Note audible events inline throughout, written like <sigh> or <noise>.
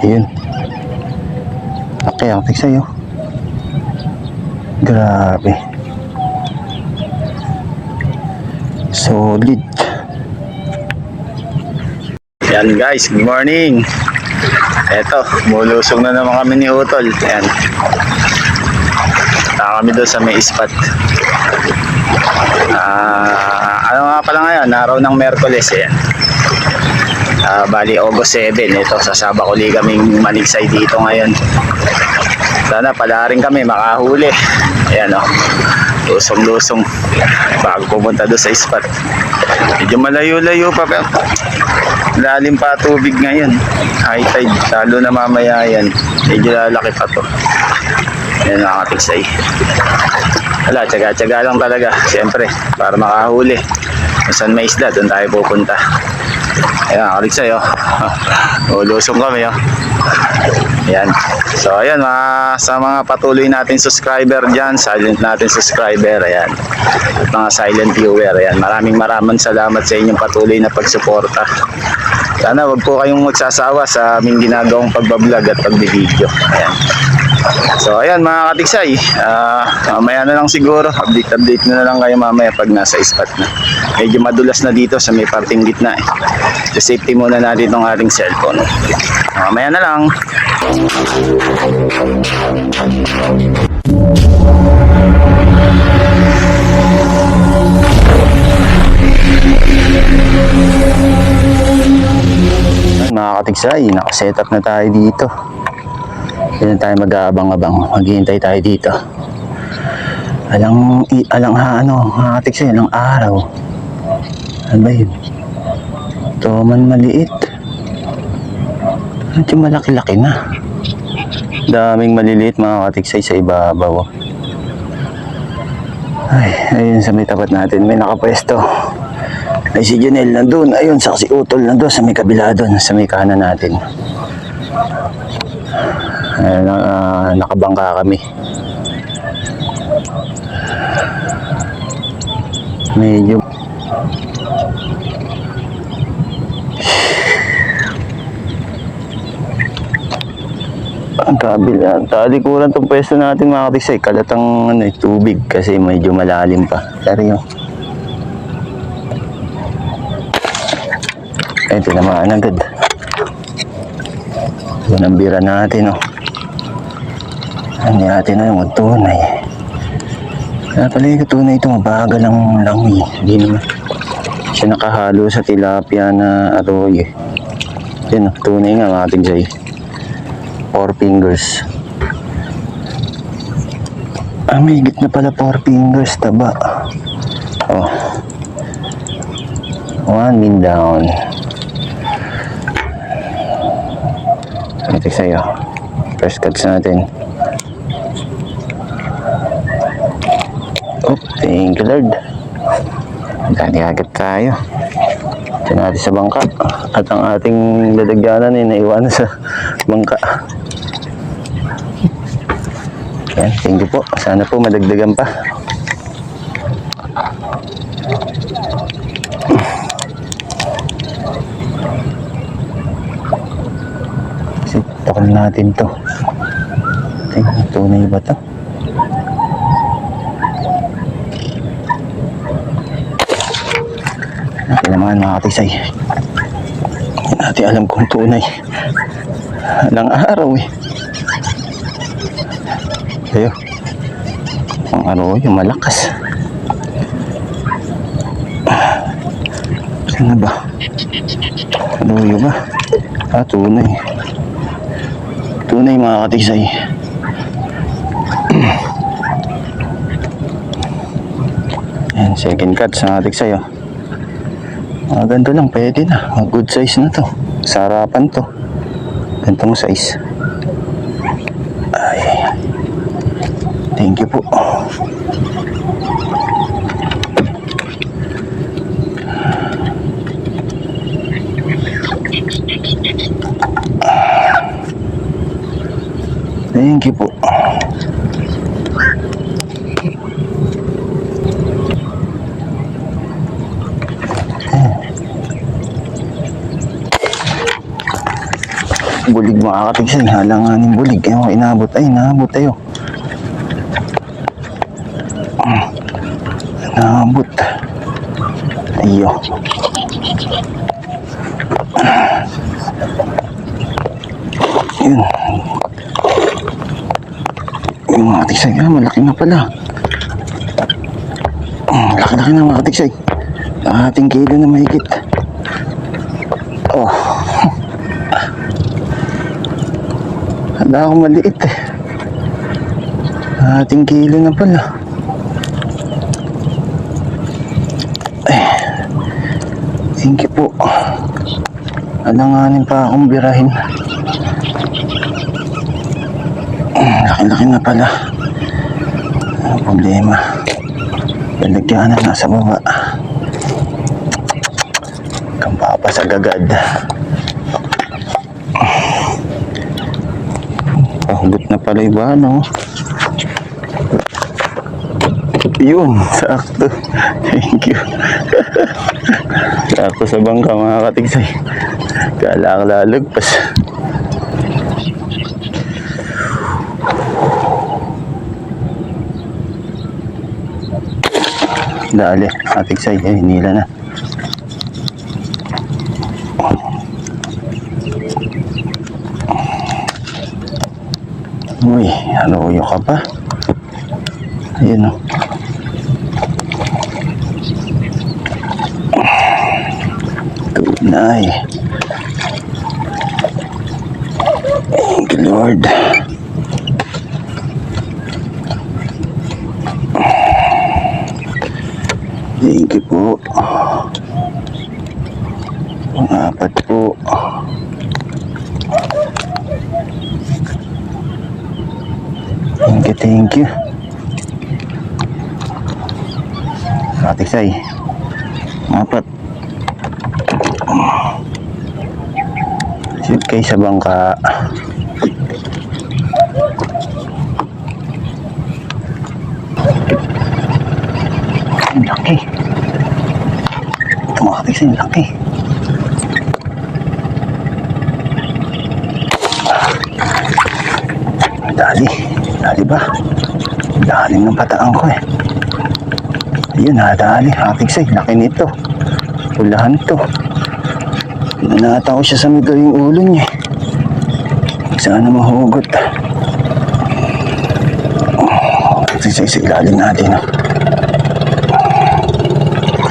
Ayun. Laki tig sa'yo. Grabe. Solid. Yan guys, good morning. Eto, mulusong na naman kami ni Utol. Yan. Punta kami doon sa may spot. Ah, ano nga pala ngayon, araw ng Merkules. Yan. Ah, bali August 7 ito sa Sabaculi kaming manigsay dito ngayon. Sana pala rin kami makahuli. Ayan o lusong lusong bago pumunta doon sa spot medyo malayo-layo pa pero lalim pa tubig ngayon. High tide. Lalo na mamaya yan. Medyo lalaki pa to. Yan nakakatigsay wala tsaga-tsaga lang talaga. Siyempre para makahuli. Kung saan may isda doon tayo pupunta Ayan, nakalik sa'yo. <laughs> Ulusong kami, oh. Ayan. So, ayan, mga, sa mga patuloy natin subscriber dyan, silent natin subscriber, ayan. At mga silent viewer, ayan. Maraming maraming salamat sa inyong patuloy na pagsuporta. Sana wag po kayong magsasawa sa aming ginagawang pagbablog at pagbibideo. Ayan. So ayan mga katiksay, ah, mamaya na lang siguro, update-update na, na lang kayo mamaya pag nasa spot na. Medyo madulas na dito sa may parting gitna eh. So safety muna natin itong ating cellphone. Mamaya na lang. Mga katiksay, nakaset up na tayo dito. Yan tayo mag-aabang-abang. Maghihintay tayo dito. Alang, alang ha, ano, hatik sa'yo, alang araw. Ano ba yun? Ito man maliit. Medyo malaki-laki na. Daming maliliit mga katiksay sa ibabaw. Ay, ayun sa may tapat natin, may nakapwesto. Ay si Janelle nandun, ayun, sa si Utol nandun sa may kabila doon, sa may kanan natin. Ayan, ah, nakabangka kami. Medyo ang kabila, talikuran tong pwesto natin mga katisay, kalatang ano, eh, tubig kasi medyo malalim pa. Pero yung Ay, tinamaan agad. Yun ang bira natin, oh. Ano natin na yung tunay. Kaya pala yung tunay ito, mabagal lang langoy. Hindi naman. Siya nakahalo sa tilapia na aroy. eh. Yan, oh, tunay nga mga tigsay. Four fingers. Ah, may higit na pala four fingers, taba. Oh. One min down. Ito sa'yo. First cuts natin. Thank you Lord. Dali agad tayo. Ito natin sa bangka. At ang ating lalagyanan ay naiwan sa bangka. Yan, thank you po. Sana po madagdagan pa. Kasi takal natin to. Tingnan, tunay ba to? Natin naman mga katisay. Hindi natin alam kung tunay. Alang araw eh. Ayo. Ang ano yung malakas. Saan na ba? Yun ba? Ah, tunay. Tunay mga katisay. <clears throat> Yan, second cut sa katisay oh. Mga ganito lang, pwede na. Mga good size na to. Sa harapan to. Gantong size. Ay. Thank you po. Thank you po. Bulig mga katigsan. Halanganin bulig. Ayaw, inabot. Ay, naabot tayo. Naabot. Ayo. Yun. Yung mga tigsay, ah, malaki na pala. Hmm, Laki-laki na mga tigsay. Ating kilo na mahigit. Hala akong maliit eh. Ating kilo na pala. Eh. Thank you po. Alanganin pa akong birahin. Hmm, Laki-laki na pala. Ang problema. Lalagyan na nasa baba. Kang papasagagad. Pahugot na pala iba, no? Yun, sakto. <laughs> Thank you. <laughs> sakto sa bangka, mga katigsay. Kala lalagpas. Dali, katigsay, eh, nila na. Uy, haluyo ka pa. Ayun o. Tunay. Thank you, Lord. Thank you po. Apat po. Thank you. Katiksay. Apat. Sit kay sa bangka. Ang laki. Ito mga katiksay, laki. Dali ba? Dalim ng pataan ko eh. Ayun, nadali. Aking say, laki nito. Pulahan to. Nanata ko siya sa migo yung ulo niya. Sana mahugot. Say, sa ilalim natin. Oh.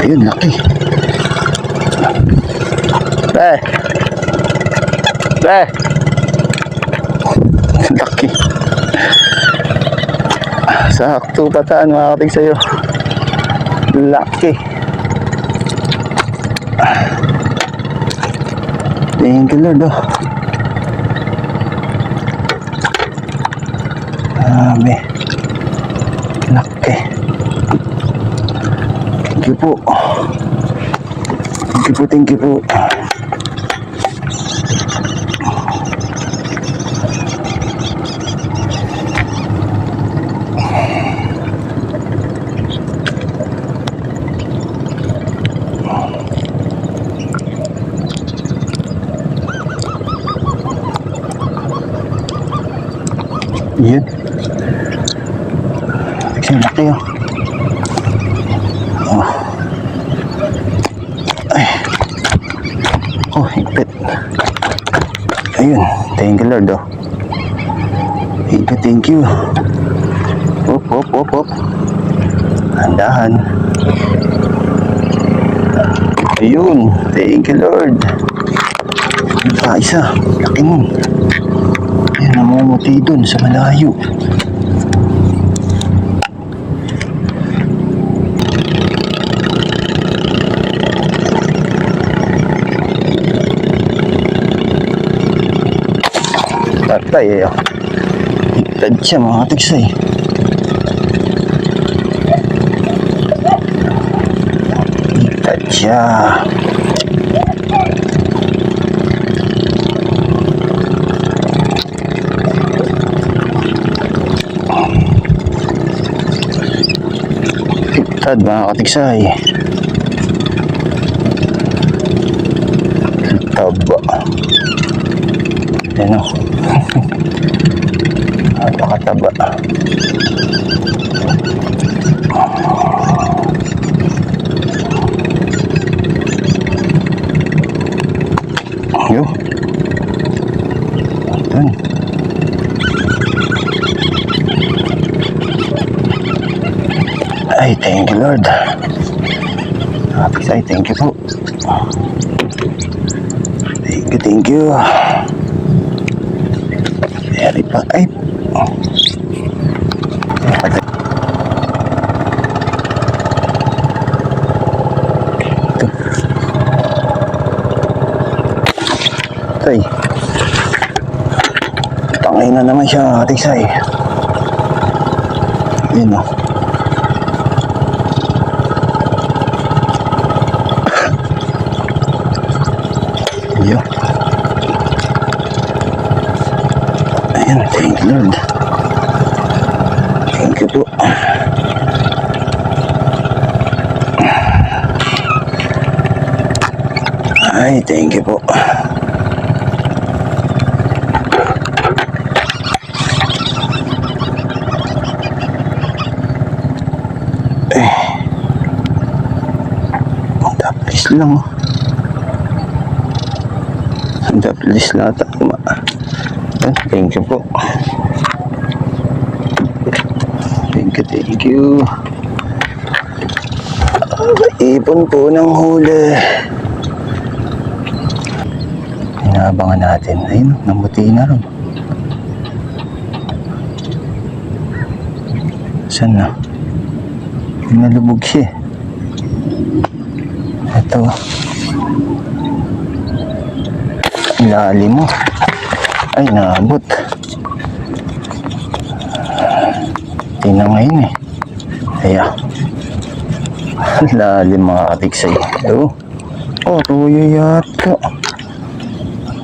Ayun, laki. Eh! Eh! Sakto pataan mga katig sa'yo. Laki. Thank you Lord oh. Grabe. Laki. Thank you po. Thank you po, thank you po. Yun. Kasi laki oh. Oh. Ay. Oh, higpit. Ayun. Thank you Lord oh. Thank you, thank you. Op, op, op, op. Handahan. Ayun. Thank you Lord. Ano pa isa? Laki nun. Namumuti dun sa malayo. Tatay eh. Higtad siya mga tigsay. Higtad siya. Higtad mga katigsay. Taba. Yan o. Napakataba. Yo. Yan. Ay, thank you Lord. Happy ay, thank you po. Thank you, thank you. Eri pa, ay. Tay. Tangay na naman siya, Ate Sai. Yun o. thank you. Thank you po. Ay, thank you po. Eh. Ang tapis lang oh. Ang tapis lahat. Ayan, Thank you po. Thank you. Ipon po ng huli. Inaabangan natin. Ayun, namuti na rin. Saan na? Nalubog siya. eh. Ito. Lalim mo. Ay, naabot. Tingnan ngayon eh. Kaya. <laughs> Lalim mga katiksay. Oh. Oh, tuyo yata.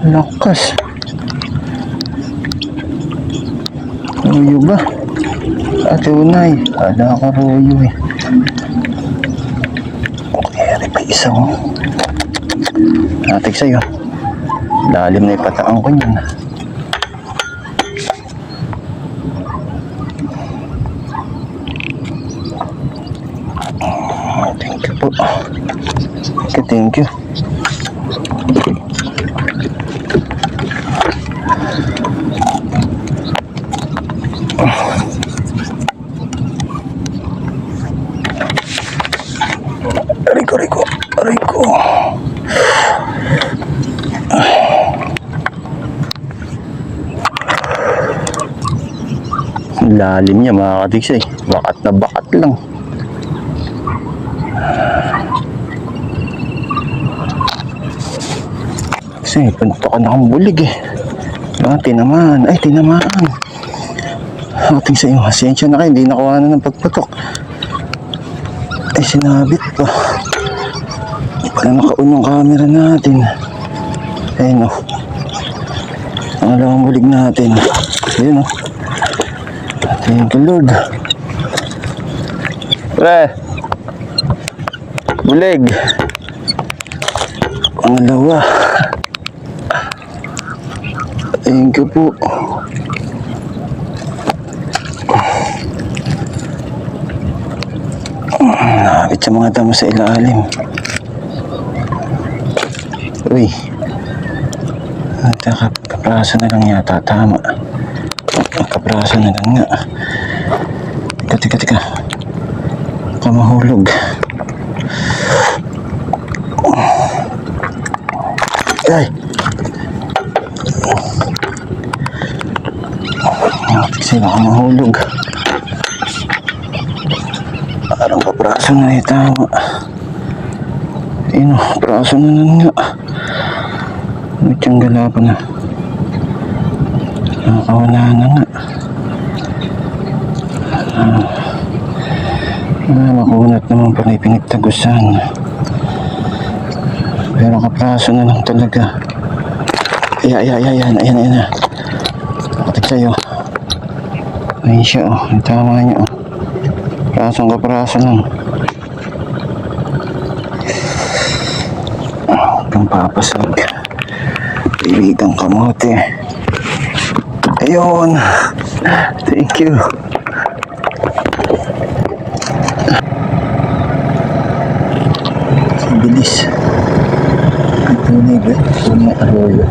Lakas. Tuyo ba? Ah, tunay. Kala ko royo eh. Okay, pa isa oh. Katiksay oh. Lalim na ipataan ko niyan. Thank Okay, thank you. Ko, aray ko. Lalim niya mga katiks eh. Bakat na bakat lang. Kasi pantokan akong bulig eh. Ah, tinamaan. Ay, tinamaan. Ating sa iyo, asensya na kayo. Hindi nakuha na ng pagputok. Ay, sinabit pa. Pala naka-on yung camera natin. Ayun o. Ang alawang bulig natin. Ayun o. Thank you, Lord. Pre. Bulig. Pangalawa. Thank you po. Nakakit sa mga damo sa ilalim. Uy. Kapraso na lang yata. Tama. Kapraso na lang nga. Tika, tika, tika. Baka mahulog. Kasi baka mahulog. Parang kapraso na eh, tama. Ayun o, praso na lang nga. May tiyang pa na. Nakakawala na nga. Ah, ah, makunat naman pa na pinagtagusan. Pero kapraso na lang talaga. Ay, ay, ay, ay, ayan, ayan, ayan na. Nakatik sa'yo. Ayun siya, oh. Ang tama niya, oh. Prasong kapraso lang. Huwag kang papasag. Kaibigang kamote. Ayun. Thank you. Bilis. Ang tunay ba? Tunay arroyo.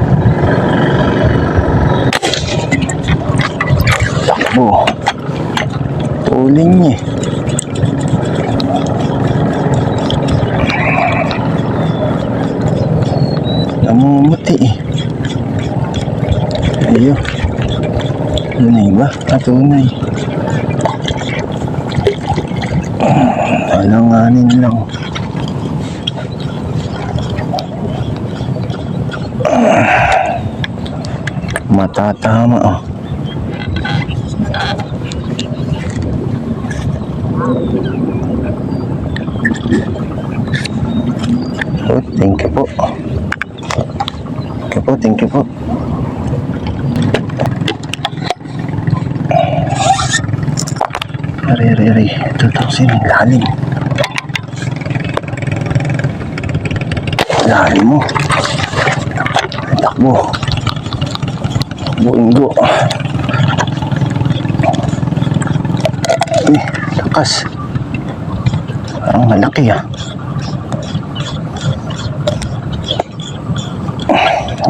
Takbo. Uling niya. eh. Namumuti eh. Ayun. Tunay ba? Ah, tunay. Alanganin lang. Matatama oh. Thank you po. Thank you po, thank you po. Ari, ari, ari. Tutuksin, lalim. Lalim mo. Takbo. Takbo, inggo. Eh, lakas. Parang malaki ah.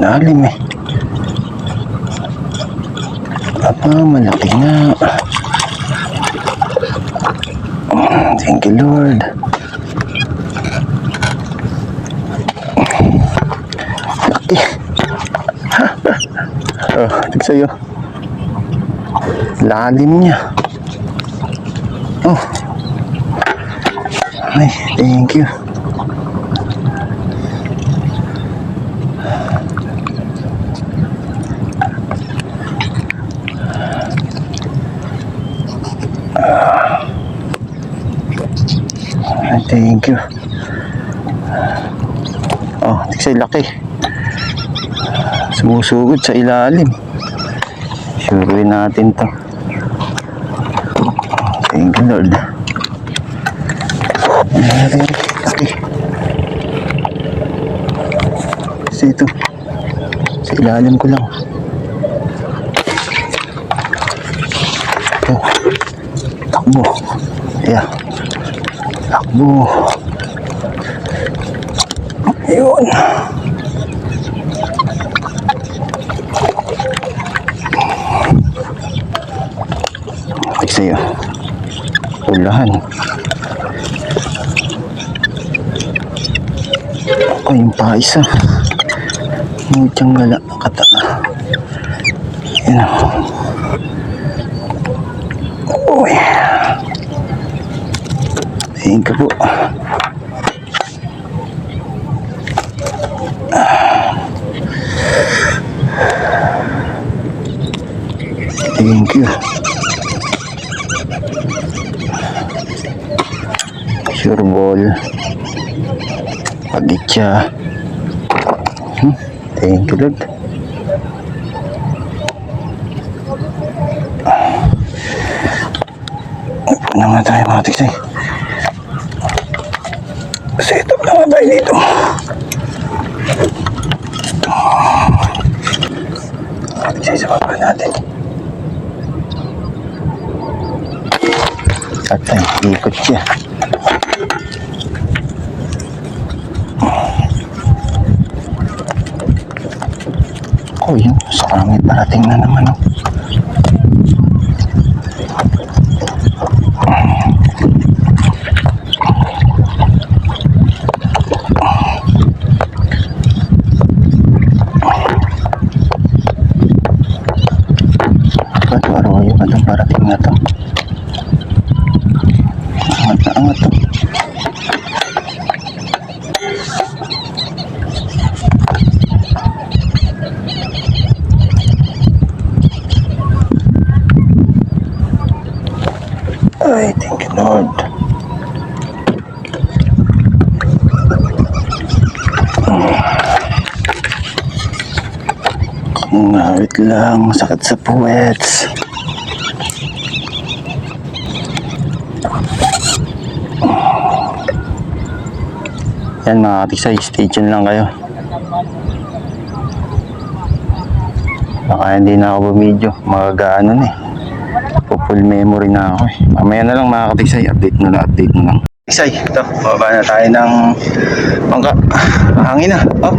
Lalim eh. Apa, malaki nga. Thank you, Lord. Laki. <laughs> oh, tig sa'yo. Lalim niya. Oh. Ay, thank you. Thank you. Oh, tiksay laki. Sumusugod sa ilalim. Suruin natin to. Thank you, Lord. Laki. Kasi ito. Sa ilalim ko lang. Oh. Takbo. Yeah. Takbo. Ayun. Ay sa'yo. Ulahan. Ako yung pa isa. Mudyang gala. Kata. Yan o. You po. Thank you. Sure ball. Pagitya. Hmm. Thank you, Lord. Upo na nga tayo. Set up na nga tayo dito. Tiksay sa baba natin. At ay, ikot siya. Oh, yun. Sa kami parating na naman. Oh. Ba't arroyo ba itong parating na to? Ay, thank you, Lord. Ngawit lang, sakit sa puwets. Yan mga katisay, stay tuned lang kayo. Baka hindi na ako bumidyo. Magagaano na eh. full memory na ako eh. Mamaya na lang mga katiksay. Update na lang, update na lang. Tiksay, ito. Bababa na tayo ng bangka. Hangin na. Oh.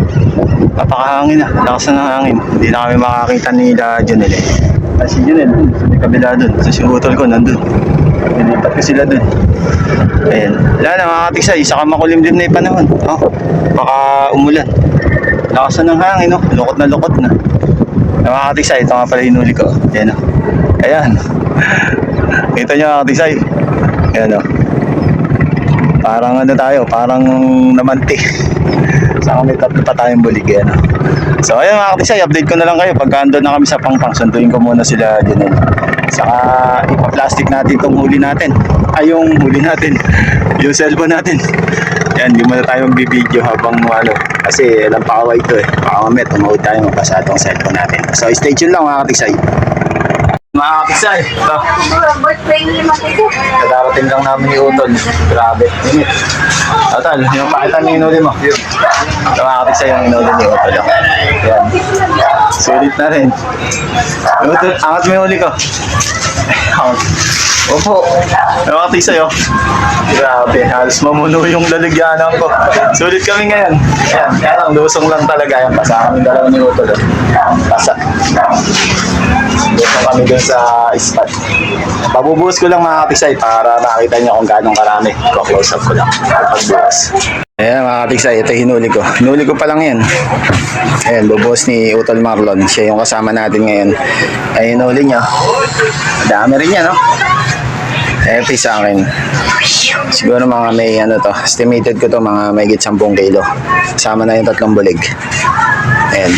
Napakahangin na. Lakas na ng hangin. Hindi na kami makakita nila Junel eh. Ay, si Junel, sa may kabila dun. Sa si utol ko, nandun. Nilipat ko sila dun. Ayan. Wala na mga katiksay. Saka makulimlim na yung panahon. Oh. Baka umulan. Lakas na ng hangin, no? Lukot na lukot na. Mga katiksay, ito nga pala hinuli ko. Ayan, oh. Ayan. <laughs> Kita nyo mga katiksay. Ayan, oh. Parang ano tayo, parang namanti. <laughs> Saka may tatlo pa tayong bulig yan. ah. So ayun mga katisay, update ko na lang kayo. Pagka andun na kami sa pangpang, sunduin ko muna sila dyan. Saka ipa-plastic natin itong huli natin. Ay yung huli natin, <laughs> yung cellphone natin. Yan, hindi muna tayo magbibideo habang ano. Kasi alam pa ito eh. Baka mamaya tumawid tayo mapasa itong cellphone natin. So stay tuned lang mga katisay. Mga ito. birthday ni Makiko. Kadarating lang namin ni Utol. Grabe. Init. Utol, yung pakita ni inuli mo. Yun. Sa yung inuli ni Utol. Yan. Sulit na rin. Utol, angat mo yung uli ko. Opo. Nakakatik sa'yo. Grabe. Halos mamuno yung lalagyanan ko. Sulit kami ngayon. Yan. Kaya lang, lusong lang talaga. Yan. Pasa kami dalawa ni Utol. oh. Pasa. Lusong kami dun sa spot. Pabubuhos ko lang mga katiksay para makita niyo kung gaano karami. Ko-close up ko lang. Pagbuhos. Ayan mga katiksay, ito hinuli ko. Hinuli ko pa lang yan. Ayan, bubuhos ni Utol Marlon. Siya yung kasama natin ngayon. Ay hinuli niya. Dami rin yan, no? Epi sa akin. Siguro mga may ano to. Estimated ko to mga may 10 kilo. Kasama na yung tatlong bulig. Ayan.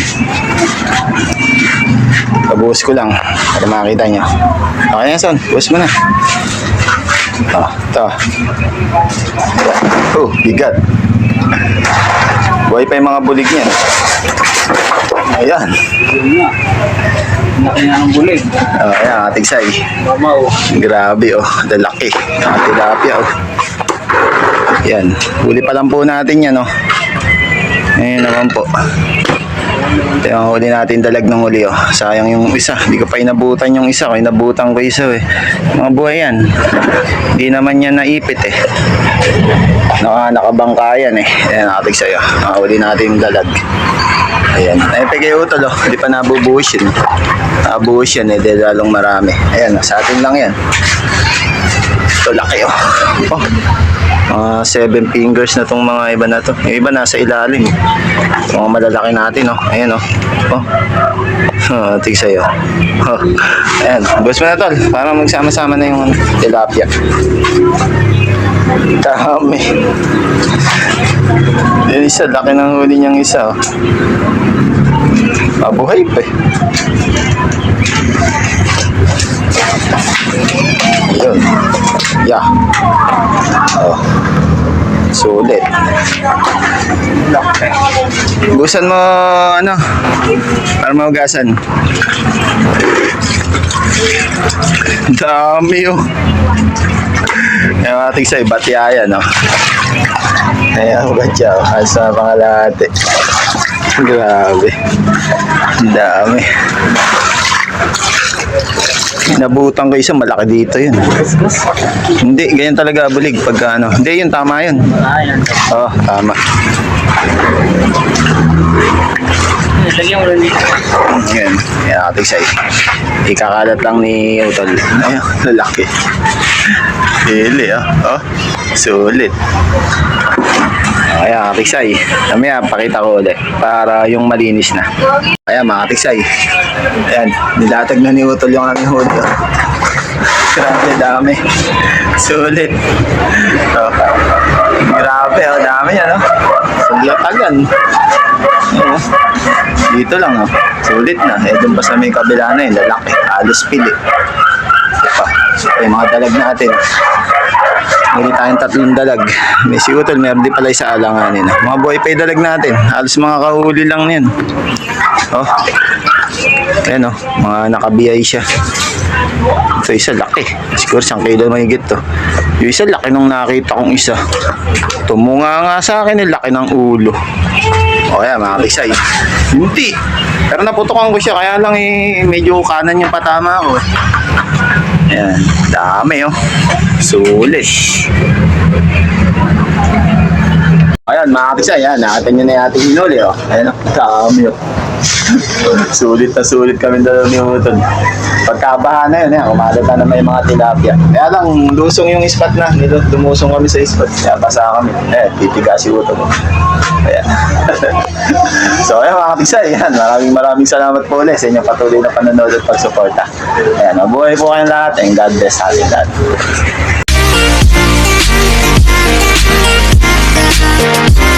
Pabuhos ko lang para makita niyo. Okay na, son. Buhos mo na. Ah, ito. Oh, bigat. Buhay pa yung mga bulig niya. Ayan. Laki nga ng bulig. Oh, ayan, ating say. Mama, oh. Grabe, oh. Dalaki. Tilapia, oh. Yan. Huli pa lang po natin yan, oh. Ngayon naman po. Ito yung huli natin dalag ng huli, oh. Sayang yung isa. Hindi ko pa inabutan yung isa. Kaya inabutan ko isa, eh. Mga buhay yan. Hindi naman yan naipit, eh. Naka, nakabangka yan, eh. Ayan, ating sa'yo. Nakahuli natin yung dalag. Ayan. Ay, pagay utol, oh. Hindi pa nabubuhos yun. Nabuhos yan, eh. Lalong marami. Ayan, sa atin lang yan. Ito, laki, oh. Oh. Mga seven fingers na tong mga iba na to. Yung iba nasa ilalim. Mga malalaki natin, oh. Ayan, oh. Oh. Oh, tig sa'yo. Oh. Ayan. Bus mo na, tol. Para magsama-sama na yung tilapia. Dami. Yung isa, laki ng huli niyang isa, oh. Mabuhay pa eh. Yun. Yeah. Oh. Sulit. Busan mo, ano, para maugasan. Dami oh. Yung ating sa ibatiyaya, no? Ayan, batya. Oh. Sa pangalate. Grabe. Ang dami. Nabutan ko isa, malaki dito yun. Hindi, ganyan talaga bulig pagka ano. Hindi, yun, tama yun. Oo, oh, tama. Lagyan mo rin dito. Yan, yan ating say. Ikakalat lang ni Utol. Ayun, lalaki. Hili, ah. Oh, sulit. Ayan, ating say. Mamaya, pakita ko ulit. Para yung malinis na. Ayan, mga ating say. Ayan, nilatag na ni Utol yung aming oh. <laughs> Grabe, dami. Sulit. Oh. Grabe, oh, dami yan, oh. Latagan. Ayan, oh. Dito lang, oh. Sulit na. Eh, dun pa sa may kabila na yun, lalaki. Halos pili. Ito pa. So, yung mga dalag natin. Meron tayong tatlong dalag. May si Utol, meron din pala isa alanganin. Mga buhay pa dalag natin. Halos mga kahuli lang yan. Oh. Ayan oh, mga nakabiyay siya. Ito isa laki. Siguro isang kilo mahigit to. Yung isa laki nung nakita kong isa. Tumunga nga sa akin yung laki ng ulo. O kaya mga kisay. Hindi. Pero naputokan ko siya, kaya lang eh, medyo kanan yung patama ko. Ayan, dami oh. Sulit. Ayan, mga kapisa, yan. Nakita nyo na yung ating inuli, oh. Ayan, oh. Dami, oh. <laughs> sulit na sulit kami doon ni Utod. Pagkabaha na yun, eh. Umalata na may mga tilapia. Kaya lang, lusong yung ispat na. Lumusong kami sa ispat. Kaya basa kami. Eh, titiga si Utod. Ayan. <laughs> so, ayan mga kapiksa, ayan. Maraming maraming salamat po ulit sa inyong patuloy na panonood at pagsuporta. Ayan, mabuhay po kayong lahat and God bless sa ating lahat. Thank you.